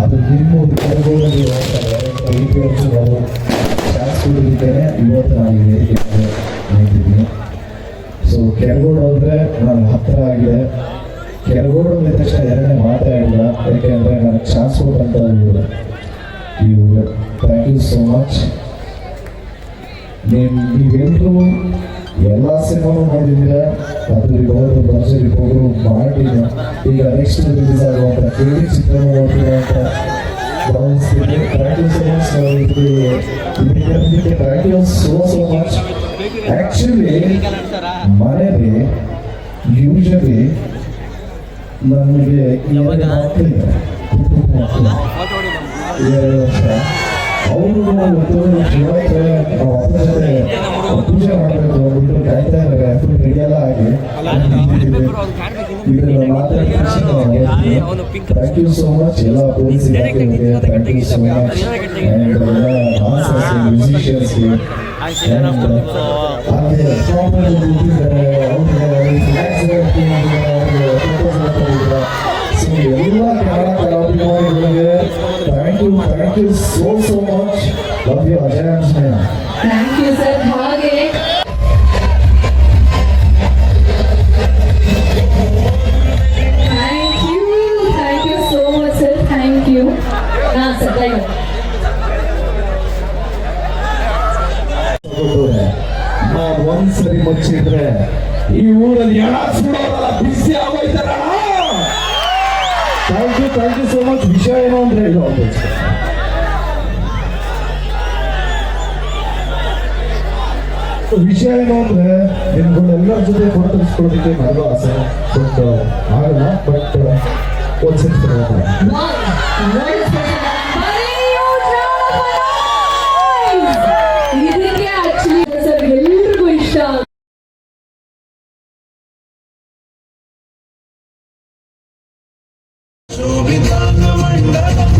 ಅದು ನಿಮ್ಮ ಕೈಗೊಳ್ಳಲು ಐದು ವರ್ಷ ನಾವು ಚಾನ್ಸ್ ಕೊಡಲಿದ್ದೇನೆ ಇವತ್ತು ನಾನು ವೇದಿಕೆ ನಿಂತಿದ್ದೀನಿ. ಸೊ ಕೆರಗೋಡು ಅಂದರೆ ನನ್ನ ಹತ್ತಿರ ಆಗಿದೆ. ಕೆರಗೋಡು ಅಂದ ತಕ್ಷಣ ಎರಡನೇ ಮಾತಾಡಿಲ್ಲ ಯಾಕೆಂದರೆ ನನಗೆ ಚಾನ್ಸ್ ಕೊಟ್ಟಂತ ಊರು. ಥ್ಯಾಂಕ್ ಯು ಸೋ ಮಚ್ ನೀವು ನೀವೆಲ್ಲರೂ ಎಲ್ಲ ಸಿನಿಮಾನು ನೋಡಿದ್ದೀರ ಅದ್ರಲ್ಲಿ ಬರೋದು ಭರ್ಜರಿ ಹೋಗರು ಮಾಡಿಲ್ಲ ಈಗ ನೆಕ್ಸ್ಟ್ ರಿಲೀಸ್ ಆಗುವಂಥ ಕೇಳಿ ಚಿತ್ರ ನೋಡ್ತಿರುವಂಥ thank you so so much actually ಮನೇಲಿ ಯೂಶಲಿ ನನಗೆ ಯಾವಾಗ? ಎರಡು ವರ್ಷ. ಅವರು ಪೂಜೆ ಇದನ್ನ ಥ್ಯಾಂಕ್ ಯು ಸೋ ಮಚ್ ಎಲ್ಲ ಥ್ಯಾಂಕ್ ಯು ಸೋ ಮಚ್ ಎಲ್ಲ thank you thank you so so much love you Ajay Anjaneya thank you sir ಹಾಗೆ thank you thank you so much sir thank you ಹಾಂ sir ಕೊಟ್ಟವ್ರೆ. ನಾನ್ ಒಂದ್ಸರಿ ಮುಚ್ಚಿದ್ರೆ ಈ ಊರಲ್ಲಿ ಹಣ ಸುಡೋರಲ್ಲ ಬಿಸಿ ಆಗೋಯ್ತಾರಣ thank you thank you so much ವಿಷಯ ಏನು ಅಂದ್ರೆ ಇದು ವಿಷಯ ಏನು ಅಂದ್ರೆ ನಿಮ್ಗಳೆಲ್ಲರ ಜೊತೆ ಫೋಟೋ ತೆಗೆಸ್ಕೊಳ್ಳೋದಕ್ಕೆ ನನಗೂ ಆಸೆ ಬಟ್ ಆಗಲ್ಲ ಬಟ್ ಒಂದ್ಸರಿ శోభితాంగమండలం